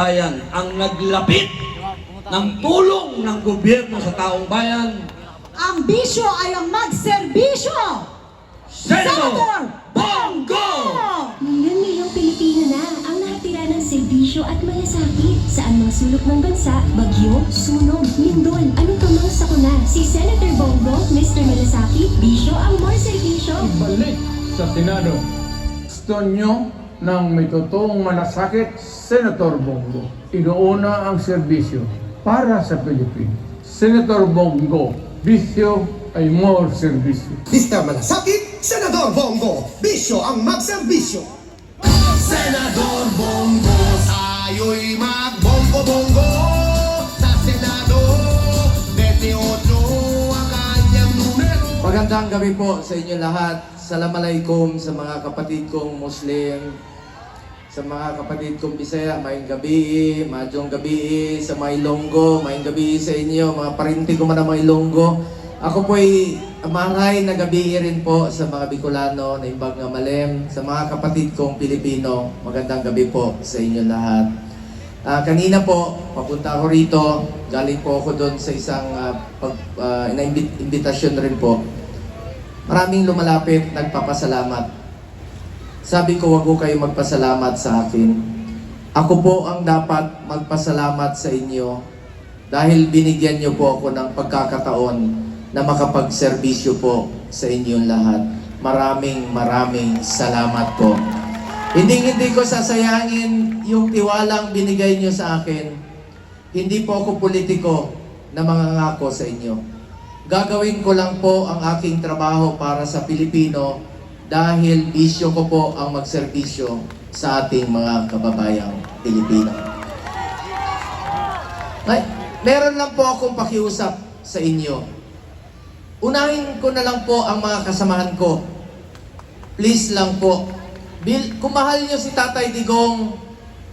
bayan ang naglapit ng tulong ng gobyerno sa taong bayan, Ang bisyo ay ang magserbisyo! Senator Bongo! Milyon-milyong Pilipino na ang nakatira ng serbisyo at malasakit sa mga sulok ng bansa, bagyo, sunog, lindol, anong pamang sakuna. Si Senator Bongo, Mr. Malasaki, bisyo ang more serbisyo. Balik sa Senado. Gusto nyo ng may totoong malasakit, Senator Bongo. Inuuna ang serbisyo para sa Pilipinas. Senator Bongo, bisyo ay more serbisyo. Mr. Malasakit, Senador Bongo, bisyo ang magserbisyo. Senador Bongo Tayo'y magbonggo-bongo Sa Senado 28 ang kanyang numero Magandang gabi po sa inyo lahat. Assalamualaikum sa mga kapatid kong Muslim, sa mga kapatid kong Bisaya, maayong gabi, madyong gabi, sa mga Ilonggo, maayong gabi sa inyo, mga parinti ko man ang mga Ilonggo. Ako po ay maray na gabi rin po sa mga Bicolano na imbag nga malem, sa mga kapatid kong Pilipino, magandang gabi po sa inyo lahat. Ah, kanina po, papunta ako rito, galing po ako doon sa isang ah, pag, ah, inaimbi- imbitasyon rin po. Maraming lumalapit, nagpapasalamat. Sabi ko, wag ko kayo magpasalamat sa akin. Ako po ang dapat magpasalamat sa inyo dahil binigyan niyo po ako ng pagkakataon na makapagserbisyo po sa inyong lahat. Maraming maraming salamat po. Hindi hindi ko sasayangin yung tiwalang binigay niyo sa akin. Hindi po ako politiko na mangangako sa inyo. Gagawin ko lang po ang aking trabaho para sa Pilipino dahil bisyo ko po ang magserbisyo sa ating mga kababayang Pilipino. Ay, meron lang po akong pakiusap sa inyo. Unahin ko na lang po ang mga kasamahan ko. Please lang po. Bil, kung mahal nyo si Tatay Digong,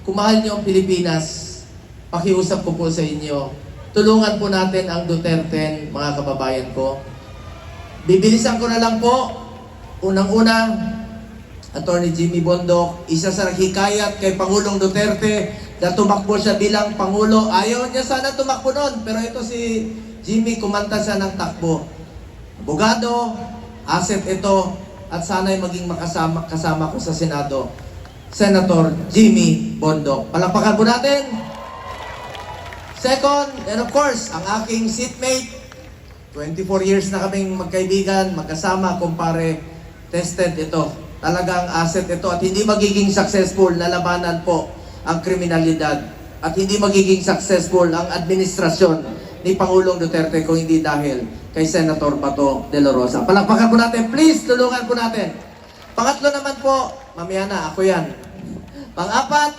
kung mahal nyo ang Pilipinas, pakiusap ko po sa inyo. Tulungan po natin ang Duterte, mga kababayan ko. Bibilisan ko na lang po. Unang-una, Attorney Jimmy Bondok, isa sa naghikayat kay Pangulong Duterte na tumakbo siya bilang Pangulo. Ayaw niya sana tumakbo noon, pero ito si Jimmy kumanta siya ng takbo. Abogado, asset ito, at sana'y maging makasama kasama ko sa Senado. Senator Jimmy Bondok. Palakpakan po natin. Second, and of course, ang aking seatmate, 24 years na kaming magkaibigan, magkasama, kumpare, tested ito. Talagang asset ito at hindi magiging successful na labanan po ang kriminalidad at hindi magiging successful ang administrasyon ni Pangulong Duterte kung hindi dahil kay Senator Bato de la Rosa. Palakpakan po natin, please, tulungan po natin. Pangatlo naman po, mamaya na, ako yan. Pang-apat,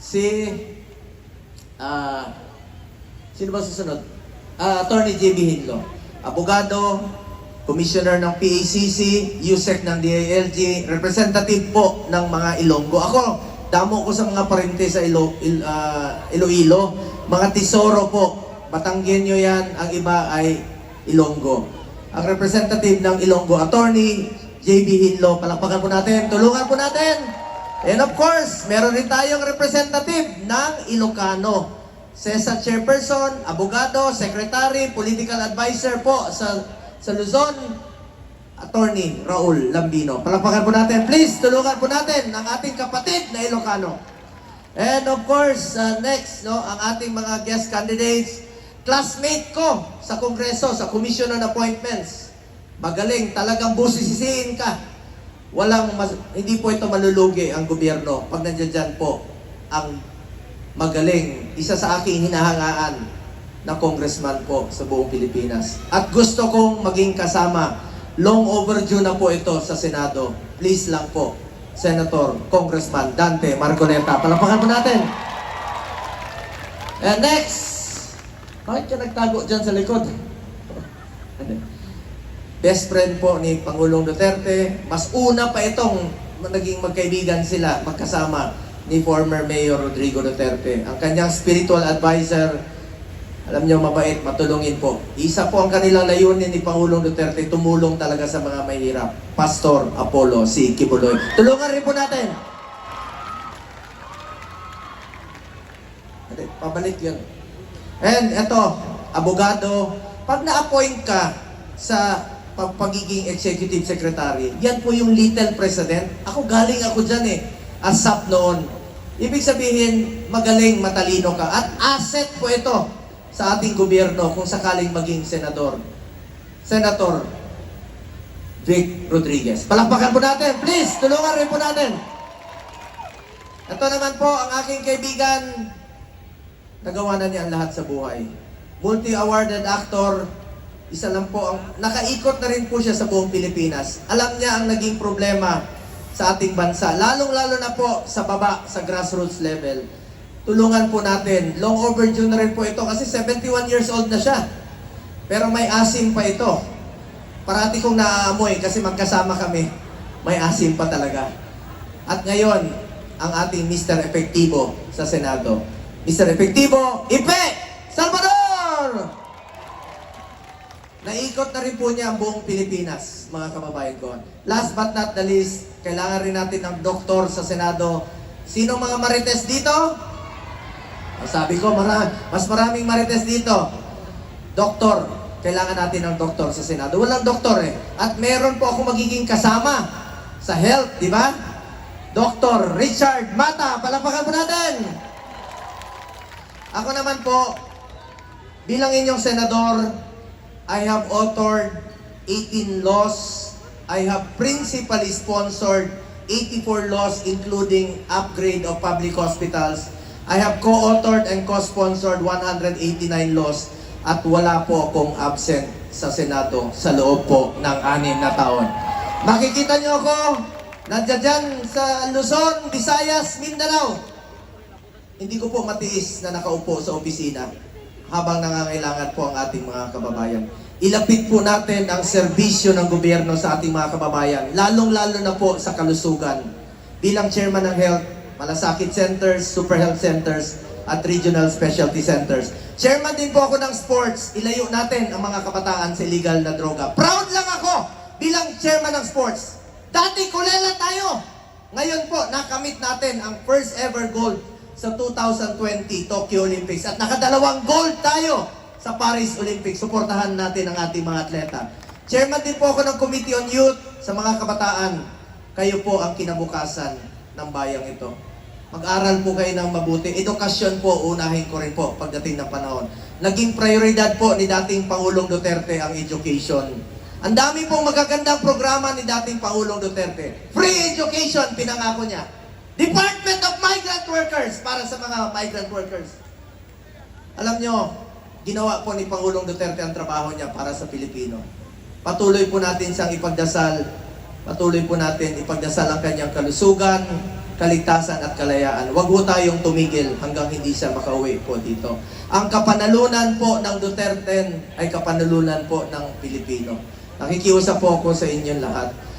si ah Sino ba susunod? Ah, Attorney J.B. Hinlo. Abogado, Commissioner ng PACC, USEC ng DILG, representative po ng mga Ilonggo. Ako, damo ko sa mga parente sa Ilo, Il, ah, Iloilo. Mga tesoro po. Batanggenyo yan, ang iba ay Ilonggo. Ang representative ng Ilonggo, Attorney J.B. Hinlo. Palakpakan po natin. Tulungan po natin. And of course, meron rin tayong representative ng Ilocano. CESA Chairperson, Abogado, Secretary, Political Advisor po sa, sa Luzon, Attorney Raul Lambino. Palakpakan po natin. Please, tulungan po natin ang ating kapatid na Ilocano. And of course, uh, next, no, ang ating mga guest candidates, classmate ko sa Kongreso, sa Commission on Appointments. Magaling, talagang busisisiin ka. Walang, mas, hindi po ito malulugi ang gobyerno pag nandiyan po ang magaling, isa sa aking hinahangaan na congressman po sa buong Pilipinas. At gusto kong maging kasama. Long overdue na po ito sa Senado. Please lang po, Senator, Congressman Dante Marcoleta. Palapakan po natin. And next, bakit ka nagtago dyan sa likod? Best friend po ni Pangulong Duterte. Mas una pa itong naging magkaibigan sila, magkasama ni former Mayor Rodrigo Duterte. Ang kanyang spiritual advisor, alam niyo, mabait, matulungin po. Isa po ang kanilang layunin ni Pangulong Duterte, tumulong talaga sa mga mahirap. Pastor Apollo si Kibuloy. Tulungan rin po natin. Pabalik yun. And eto, abogado, pag na-appoint ka sa pag- pagiging executive secretary, yan po yung little president. Ako galing ako dyan eh, as SAP noon. Ibig sabihin, magaling, matalino ka. At asset po ito sa ating gobyerno kung sakaling maging senador. Senator Vic Rodriguez. Palakpakan po natin. Please, tulungan rin po natin. Ito naman po ang aking kaibigan. Nagawa na niya ang lahat sa buhay. Multi-awarded actor. Isa lang po ang... Nakaikot na rin po siya sa buong Pilipinas. Alam niya ang naging problema sa ating bansa. Lalong-lalo na po sa baba, sa grassroots level. Tulungan po natin. Long overdue na rin po ito kasi 71 years old na siya. Pero may asim pa ito. Parati kong naaamoy kasi magkasama kami. May asim pa talaga. At ngayon, ang ating Mr. Efektibo sa Senado. Mr. Efektibo, Ipe! Naikot na rin po niya ang buong Pilipinas, mga kababayan ko. Last but not the least, kailangan rin natin ng doktor sa Senado. Sino mga marites dito? Sabi ko, mara mas maraming marites dito. Doktor, kailangan natin ng doktor sa Senado. Walang doktor eh. At meron po ako magiging kasama sa health, di ba? Dr. Richard Mata, palapakan po natin! Ako naman po, bilang inyong senador, I have authored 18 laws. I have principally sponsored 84 laws including upgrade of public hospitals. I have co-authored and co-sponsored 189 laws at wala po akong absent sa Senado sa loob po ng anim na taon. Makikita niyo ako, nandiyan sa Luzon, Visayas, Mindanao. Hindi ko po matiis na nakaupo sa opisina habang nangangailangan po ang ating mga kababayan. Ilapit po natin ang serbisyo ng gobyerno sa ating mga kababayan, lalong-lalo na po sa kalusugan. Bilang chairman ng health, malasakit centers, super health centers, at regional specialty centers. Chairman din po ako ng sports, ilayo natin ang mga kabataan sa illegal na droga. Proud lang ako bilang chairman ng sports. Dati kulela tayo. Ngayon po, nakamit natin ang first ever gold sa 2020 Tokyo Olympics at nakadalawang gold tayo sa Paris Olympics. Suportahan natin ang ating mga atleta. Chairman din po ako ng Committee on Youth sa mga kabataan. Kayo po ang kinabukasan ng bayang ito. Mag-aral po kayo ng mabuti. Edukasyon po, unahin ko rin po pagdating ng panahon. Naging prioridad po ni dating Pangulong Duterte ang education. Ang dami pong magagandang programa ni dating Pangulong Duterte. Free education, pinangako niya. Department of Migrant Workers para sa mga migrant workers. Alam nyo, ginawa po ni Pangulong Duterte ang trabaho niya para sa Pilipino. Patuloy po natin siyang ipagdasal. Patuloy po natin ipagdasal ang kanyang kalusugan, kaligtasan at kalayaan. Huwag po tayong tumigil hanggang hindi siya makauwi po dito. Ang kapanalunan po ng Duterte ay kapanalunan po ng Pilipino. Nakikiusap po ako sa inyong lahat.